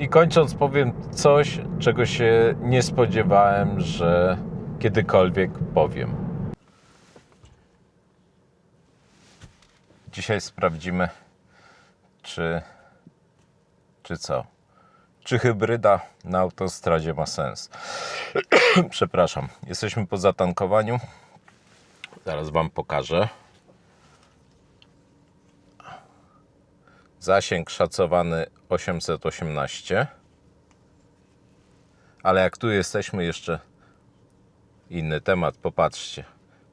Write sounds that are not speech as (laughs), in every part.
I kończąc powiem coś, czego się nie spodziewałem, że kiedykolwiek powiem. Dzisiaj sprawdzimy, czy, czy co? Czy hybryda na autostradzie ma sens? (clears throat) Przepraszam, jesteśmy po zatankowaniu. Zaraz Wam pokażę. Zasięg szacowany 818. Ale jak tu jesteśmy, jeszcze inny temat. Popatrzcie,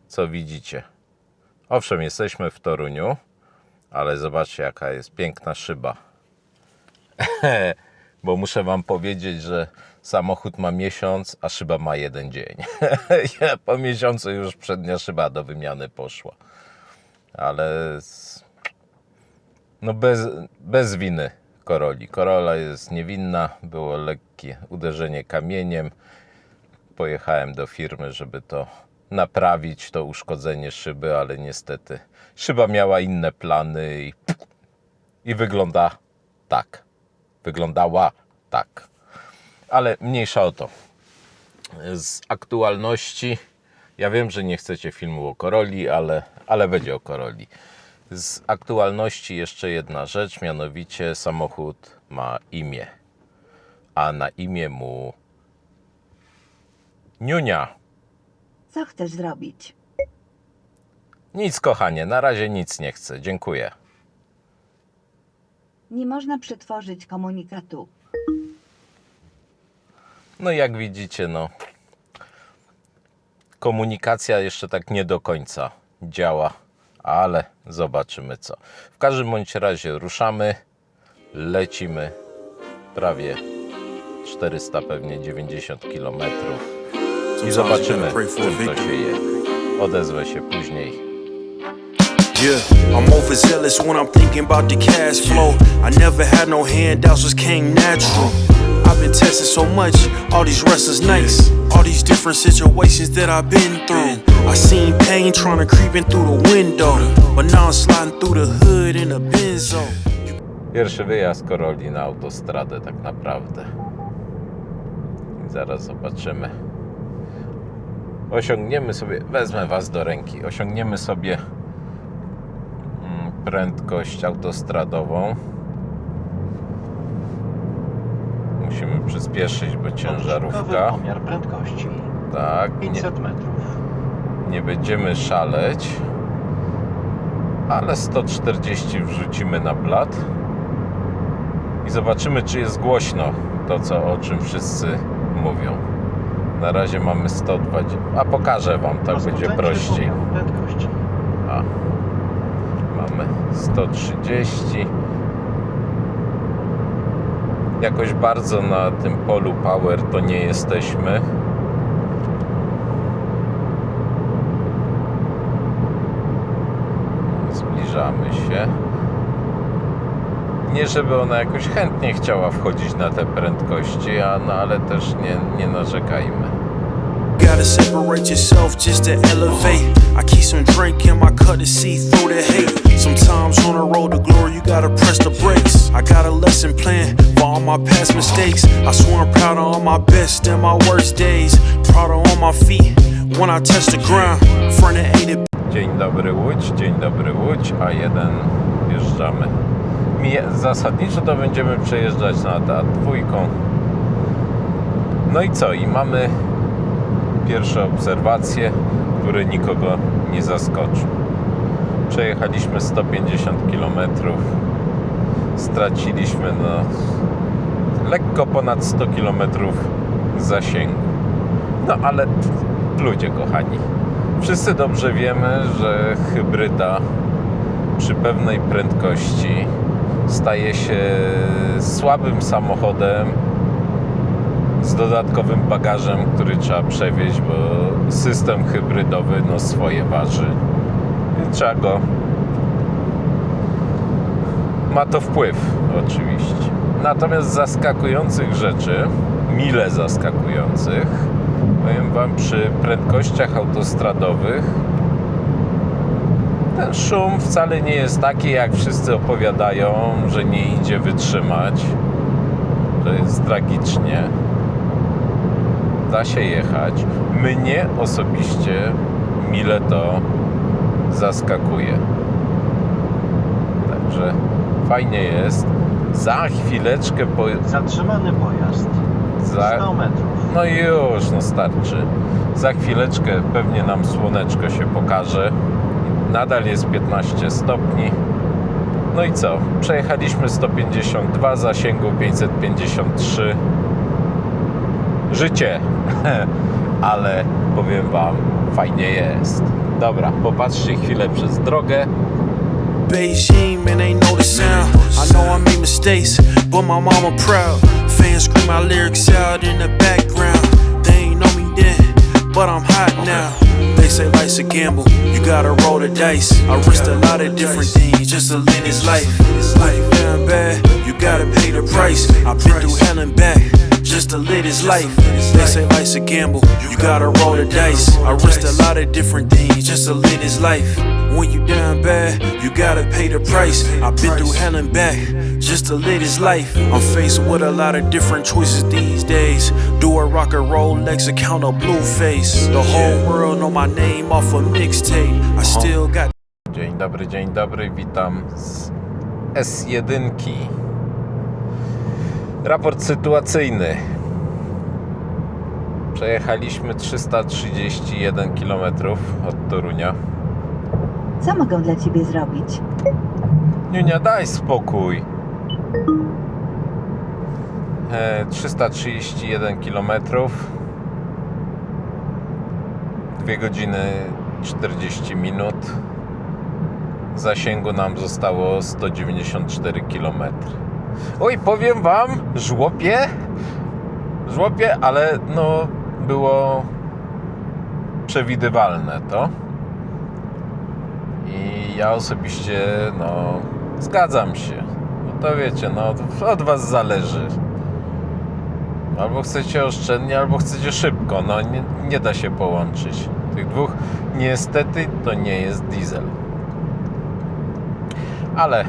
co widzicie. Owszem, jesteśmy w Toruniu, ale zobaczcie, jaka jest piękna szyba. (laughs) Bo muszę Wam powiedzieć, że samochód ma miesiąc, a szyba ma jeden dzień. (laughs) Ja po miesiącu już przednia szyba do wymiany poszła. Ale no bez, bez winy Koroli. Korola jest niewinna, było lekkie uderzenie kamieniem. Pojechałem do firmy, żeby to naprawić, to uszkodzenie szyby, ale niestety szyba miała inne plany i, i wygląda tak. Wyglądała tak. Ale mniejsza o to. Z aktualności, ja wiem, że nie chcecie filmu o Koroli, ale, ale będzie o Koroli. Z aktualności jeszcze jedna rzecz, mianowicie samochód ma imię, a na imię mu Niunia. Co chcesz zrobić? Nic, kochanie, na razie nic nie chcę. Dziękuję. Nie można przetworzyć komunikatu. No i jak widzicie, no komunikacja jeszcze tak nie do końca działa, ale zobaczymy co. W każdym bądź razie ruszamy, lecimy prawie 400, pewnie 90 km i zobaczymy, czym to się je. Odezwę się później. Yeah, I'm overzealous when I'm thinking about the cash flow. I never had no handouts, just came natural. I've been tested so much, all these restless nights, all these different situations that I've been through. I seen pain trying to creep in through the window, but now I'm sliding through the hood in a benzo. Pierwszy wyjazd Koroli na autostradę tak naprawdę. I zaraz zobaczymy. Osiągniemy sobie, wezmę Was do ręki, osiągniemy sobie mm, prędkość autostradową. Musimy przyspieszyć, bo ciężarówka. Pomiar prędkości Tak, nie, 500 metrów. nie będziemy szaleć, ale 140 wrzucimy na blat i zobaczymy, czy jest głośno to, co, o czym wszyscy mówią. Na razie mamy 120, a pokażę Wam, tak będzie prościej. A, mamy 130. Jakoś bardzo na tym polu power to nie jesteśmy. Zbliżamy się. Nie, żeby ona jakoś chętnie chciała wchodzić na te prędkości, a, no, ale też nie, nie narzekajmy. Gotta separate yourself just to elevate. I keep some drink in my to see through the hate. Sometimes on road to glory, you gotta press the brakes. I got a lesson plan for all my past mistakes. I swear I'm proud of all my best and my worst days. Proud of all my feet when I touch the ground. Front of A Dzień dobry Łódź, dzień dobry Łódź, A1 wjeżdżamy. Mije- Zasadniczo to będziemy przejeżdżać nad A2. No i co? I mamy pierwsze obserwacje, które nikogo nie zaskoczą. Przejechaliśmy 150 km. Straciliśmy no, lekko ponad 100 km zasięgu. No ale ludzie kochani, wszyscy dobrze wiemy, że hybryda przy pewnej prędkości staje się słabym samochodem z dodatkowym bagażem, który trzeba przewieźć, bo system hybrydowy no swoje waży. I trzeba go ma to wpływ oczywiście. Natomiast zaskakujących rzeczy, mile zaskakujących, powiem Wam, przy prędkościach autostradowych ten szum wcale nie jest taki, jak wszyscy opowiadają, że nie idzie wytrzymać. to jest tragicznie. Da się jechać. Mnie osobiście mile to zaskakuje. Także fajnie jest. Za chwileczkę po, Zatrzymany pojazd. za, 100 metrów. no i już, no starczy. Za chwileczkę pewnie nam słoneczko się pokaże. Nadal jest 15 stopni. No i co? Przejechaliśmy 152, zasięgu 553. Życie. (laughs) Ale powiem Wam, fajnie jest. Dobra, popatrzcie chwilę przez drogę. Beijing, man, they know the sound. I know I made mistakes, but my mama proud. Fans scream my lyrics out in the background. They ain't know me then, but I'm hot now. They say life's a gamble, you gotta roll the dice. I risked a lot of different things just to live this life. Life down bad, you gotta pay the price. I've been through hell and back just to live his life. They say life's a gamble, you gotta roll the dice. I risked a lot of different things just to live his life. When you down bad, you gotta pay the price. I've been through hell and back just to live his life. I'm faced with a lot of different choices these days. Do a rock and roll Lex account a blue face. The whole world know my name off a mixtape. I still got Dzień dobry, dzień dobry, witam z S1. Raport sytuacyjny. Przejechaliśmy 331 km od Torunia. Co mogę dla ciebie zrobić? Niunia, daj spokój. E, 331 km. 2 godziny 40 minut. Zasięgu nam zostało 194 km. Oj, powiem wam, żłopie, żłopie, ale no było przewidywalne to. I ja osobiście, no, zgadzam się. No to wiecie, no, od was zależy. Albo chcecie oszczędnie, albo chcecie szybko. No, nie, nie da się połączyć. Tych dwóch, niestety, to nie jest diesel. Ale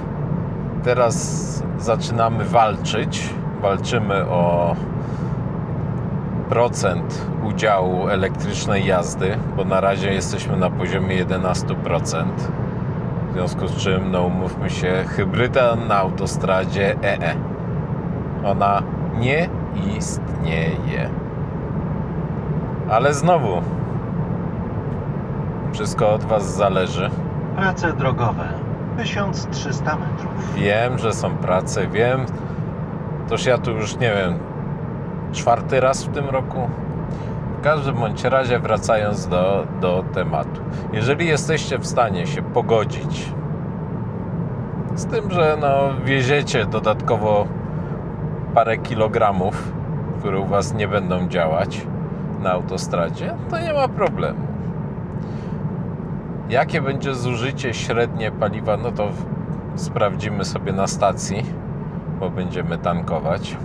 teraz zaczynamy walczyć. Walczymy o procent udziału elektrycznej jazdy, bo na razie jesteśmy na poziomie 11%. W związku z czym, no umówmy się, hybryda na autostradzie EE. Ona nie istnieje. Ale znowu, wszystko od Was zależy. Prace drogowe. 1300 metrów. Wiem, że są prace, wiem. Toż ja tu już nie wiem, czwarty raz w tym roku. W każdym bądź razie, wracając do, do tematu. Jeżeli jesteście w stanie się pogodzić z tym, że no, wieziecie dodatkowo parę kilogramów, które u Was nie będą działać na autostradzie, to nie ma problemu. Jakie będzie zużycie średnie paliwa, no to sprawdzimy sobie na stacji, bo będziemy tankować.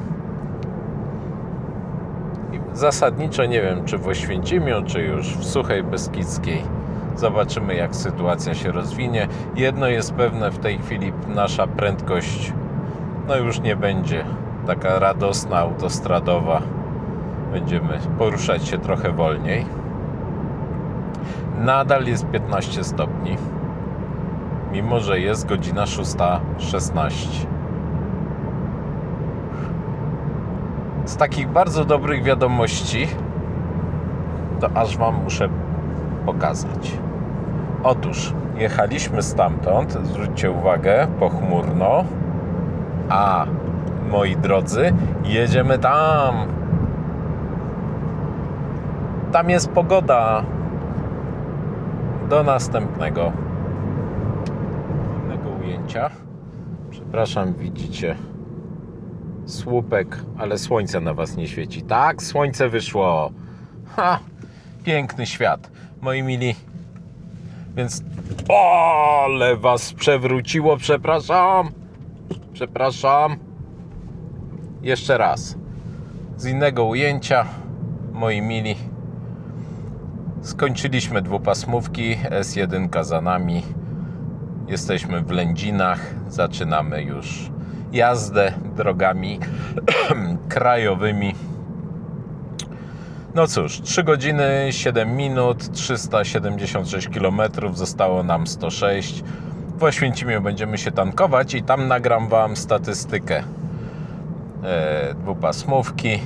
I zasadniczo nie wiem, czy w Oświęcimiu, czy już w Suchej Beskidzkiej. Zobaczymy, jak sytuacja się rozwinie. Jedno jest pewne, w tej chwili nasza prędkość no już nie będzie taka radosna, autostradowa. Będziemy poruszać się trochę wolniej. Nadal jest 15 stopni, mimo że jest godzina 6.16. Z takich bardzo dobrych wiadomości, to aż Wam muszę pokazać. Otóż jechaliśmy stamtąd, zwróćcie uwagę, pochmurno, a moi drodzy, jedziemy tam. Tam jest pogoda. Do następnego innego ujęcia. Przepraszam, widzicie słupek, ale słońce na was nie świeci. Tak, słońce wyszło. Ha! Piękny świat. Moi mili. Więc. O, ale was przewróciło, przepraszam. Przepraszam. Jeszcze raz. Z innego ujęcia, moi mili. Skończyliśmy dwupasmówki, S1 za nami. Jesteśmy w Lędzinach, zaczynamy już jazdę drogami (clears throat) krajowymi. No cóż, 3 godziny 7 minut, 376 km, zostało nam 106. W Oświęcimiu będziemy się tankować i tam nagram Wam statystykę e, dwupasmówki.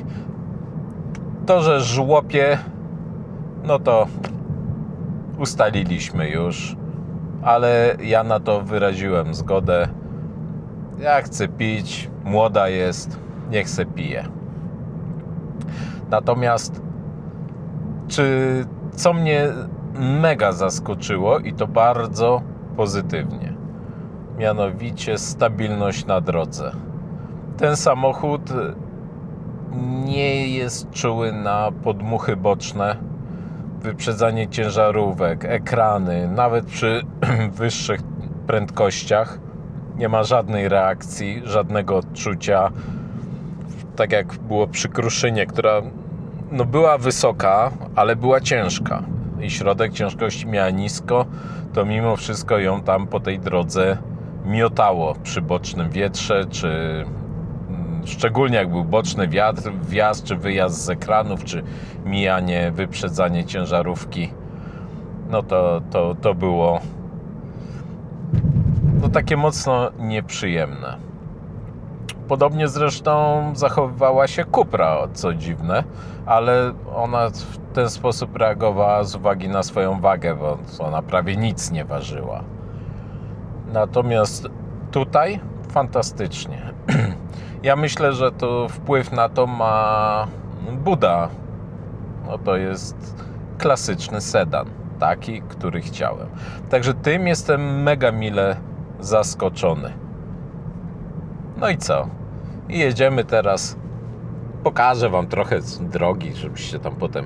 To, że żłopie, no to ustaliliśmy już, ale ja na to wyraziłem zgodę. Ja chcę pić, młoda jest, niech se pije. Natomiast czy co mnie mega zaskoczyło i to bardzo pozytywnie, mianowicie stabilność na drodze. Ten samochód nie jest czuły na podmuchy boczne, wyprzedzanie ciężarówek, ekrany, nawet przy (clears throat) wyższych prędkościach nie ma żadnej reakcji, żadnego odczucia. Tak jak było przy Kruszynie, która no była wysoka, ale była ciężka i środek ciężkości miała nisko, to mimo wszystko ją tam po tej drodze miotało przy bocznym wietrze, czy szczególnie jak był boczny wiatr, wjazd czy wyjazd z ekranów, czy mijanie, wyprzedzanie ciężarówki, no to, to, to było no takie mocno nieprzyjemne. Podobnie zresztą zachowywała się Kupra, co dziwne, ale ona w ten sposób reagowała z uwagi na swoją wagę, bo ona prawie nic nie ważyła. Natomiast tutaj fantastycznie. (clears throat) Ja myślę, że to wpływ na to ma Buda. No to jest klasyczny sedan, taki, który chciałem. Także tym jestem mega mile zaskoczony. No i co? I jedziemy teraz. Pokażę Wam trochę z drogi, żebyście tam potem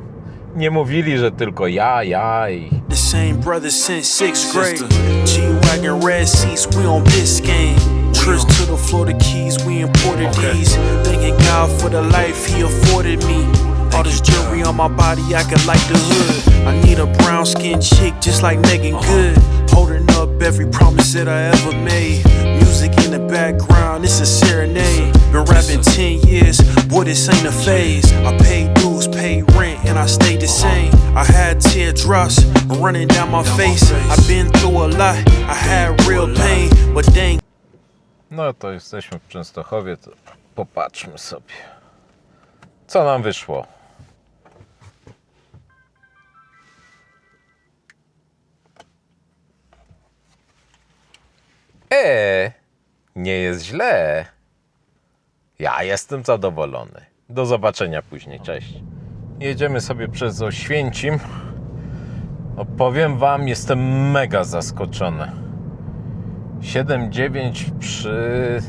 nie mówili, że tylko ja, ja i The same brother since sixth grade. G-Wagon red seats, we on Biscayne. Trips to the Florida Keys, we imported these. Thanking God for the life He afforded me. All this jewelry on my body, I could like the hood. I need a brown skinned chick just like Megan Good. Holding up every promise that I ever made. Music in the background, it's a serenade. Been rapping 10 years, boy, this ain't a phase. I paid dues, paid rent, and I stayed the same. I had teardrops running down my face. I've been through a lot, I had real pain, but dang. No to jesteśmy w Częstochowie, to popatrzmy sobie. Co nam wyszło? E, nie jest źle. Ja jestem zadowolony. Do zobaczenia później, cześć. Jedziemy sobie przez Oświęcim. Opowiem Wam, jestem mega zaskoczony. 7,9 przy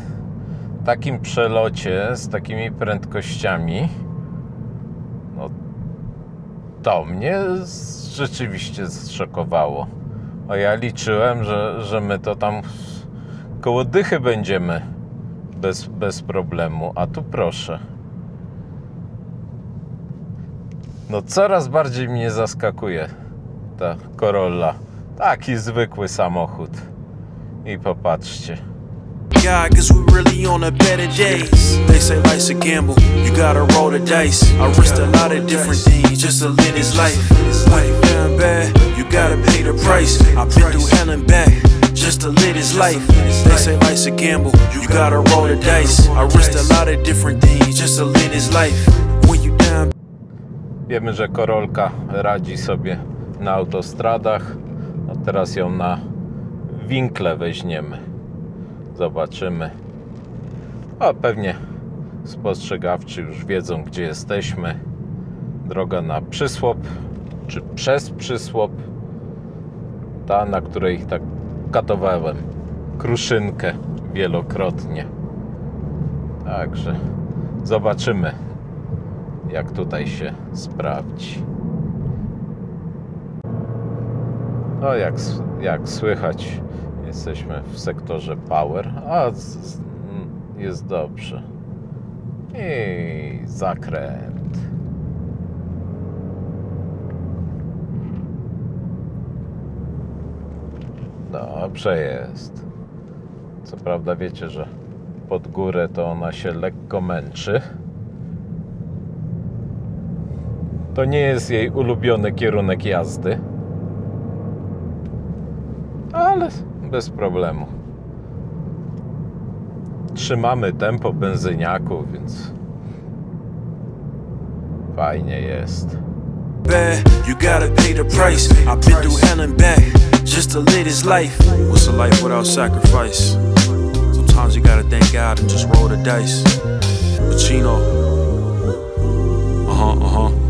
takim przelocie z takimi prędkościami. No to mnie rzeczywiście zszokowało. A ja liczyłem, że, że my to tam koło dychy będziemy bez, bez problemu. A tu proszę. No coraz bardziej mnie zaskakuje ta Corolla. Taki zwykły samochód. I popatrzcie. God, cause we really on the better days. They say life's a gamble, you gotta roll the dice. I risked a lot of different things just to live this life. When you done bad, you gotta pay the price. I've been through hell and back just to live this life. They say life's a gamble, you gotta roll the dice. I risked a lot of different things just to live this life. When you done Wiemy, że Korolka radzi sobie na autostradach. A teraz ją na winkle weźmiemy. Zobaczymy. A pewnie spostrzegawczy już wiedzą, gdzie jesteśmy. Droga na przysłop, czy przez przysłop. Ta, na której tak katowałem kruszynkę wielokrotnie. Także zobaczymy, jak tutaj się sprawdzi. No, jak, jak słychać, jesteśmy w sektorze Power, a z, jest dobrze. I zakręt. Dobrze jest. Co prawda wiecie, że pod górę, to ona się lekko męczy. To nie jest jej ulubiony kierunek jazdy. Ale bez problemu. Trzymamy tempo benzyniaku, więc fajnie jest. bad, you gotta pay the price. I've been through hell and back just to live this life. What's a life without sacrifice? Sometimes you gotta thank God and just roll the dice. Pacino. Uh huh, uh huh.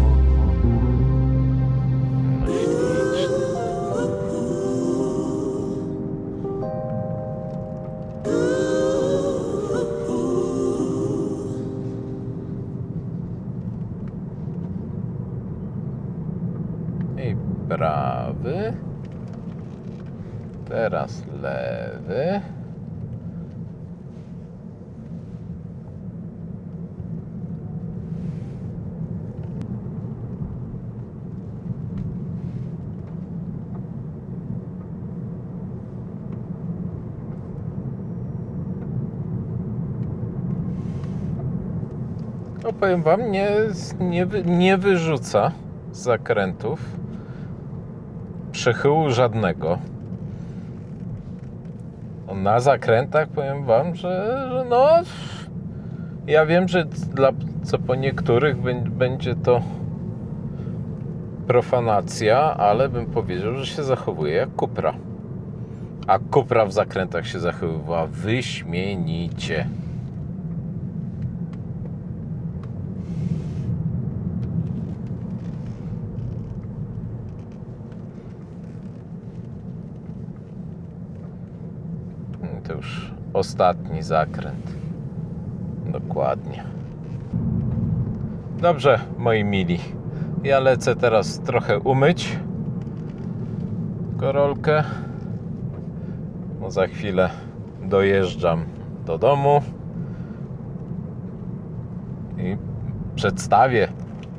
Powiem wam, nie, nie, nie wyrzuca zakrętów przechyłu żadnego. Na zakrętach powiem wam, że, że no ja wiem, że dla, co po niektórych bę- będzie to profanacja, ale bym powiedział, że się zachowuje jak Kupra. A Kupra w zakrętach się zachowywała wyśmienicie. To już ostatni zakręt. Dokładnie. Dobrze, moi mili. Ja lecę teraz trochę umyć korolkę. No za chwilę dojeżdżam do domu i przedstawię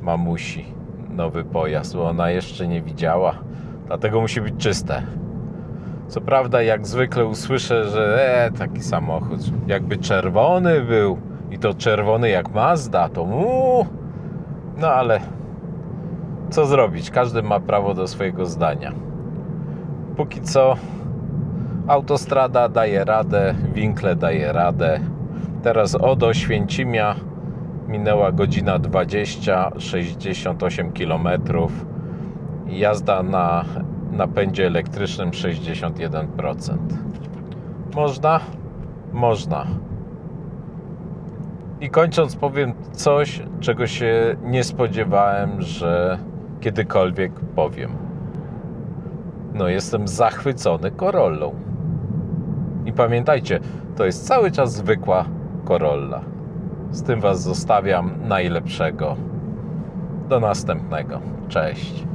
mamusi nowy pojazd, bo ona jeszcze nie widziała. Dlatego musi być czyste. Co prawda, jak zwykle usłyszę, że e, taki samochód, jakby czerwony był i to czerwony jak Mazda, to mu. No ale co zrobić? Każdy ma prawo do swojego zdania. Póki co autostrada daje radę, Winkle daje radę. Teraz od Oświęcimia minęła godzina 20, 68 kilometrów. Jazda na napędzie elektrycznym 61%. Można? Można. I kończąc powiem coś, czego się nie spodziewałem, że kiedykolwiek powiem. No jestem zachwycony Corollą. I pamiętajcie, to jest cały czas zwykła Corolla. Z tym Was zostawiam najlepszego. Do następnego. Cześć.